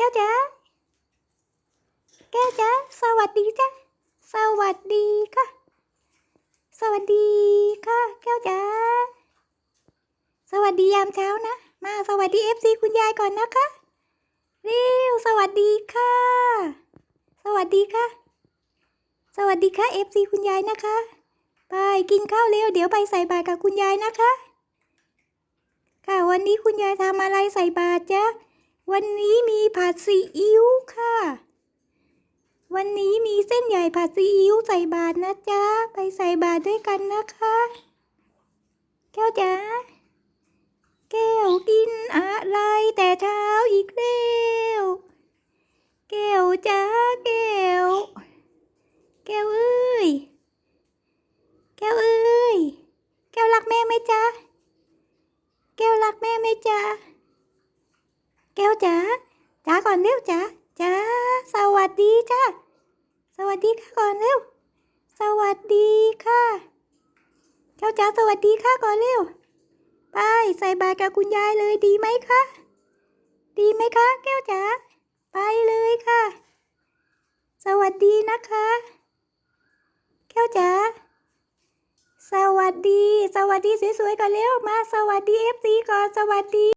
ก้วจ๋าแก้วจ๋าสวัสดีจ้ะสวัสดีค่ะ สวัสดีค่ะ แก้วจ๋าสวัสดียามเช้านะ มาสวัสดีเอฟซีคุณยายก่อนนะคะเร็วสวัสดีค่ะ สวัสดีค่ะ สวัสดีค่ะเอฟซีคุณยายนะคะ ไปกินข้าวเร็วเดี๋ยวไปใส่บาตรกับคุณยายนะคะ ค่ะวันนี้คุณยายทำอะไรใส่บาตรจ๊ะ วันนี้มีผัดซีอิ๊วค่ะ วันนี้มีเส้นใหญ่ผัดซีอิ๊วใส่บาตรนะจ๊ะ ไปใส่บาตรด้วยกันนะคะ แก้วจ๋า แก้วกินอะไรแต่เช้าอีกแล้วแก้วจ๋าแก้ว แก้วเอ้ย แก้วเอ้ย แก้วรักแม่ไหมจ๊ะ แก้วรักแม่ไหมจ๊ะ แก้วจ๋าจ๋า ก่อนเร็วจ๋าจ๋าสวัสดีจ้าสวัสดีค่ะก่อนเร็ว สวัสดีค่ะแก้วจ๋าสวัสดีค่ะก่อนเร็ว ไปใส่บาตรกับคุณยายเลยดีไหมคะ ดีไหมคะ แก้วจ๋าไปเลยค่ะ สวัสดีนะคะ แก้วจ๋าสวัสดี สวัสดีสวยๆก่อนเร็ว มาสวัสดีเอฟซีก่อนสวัสดี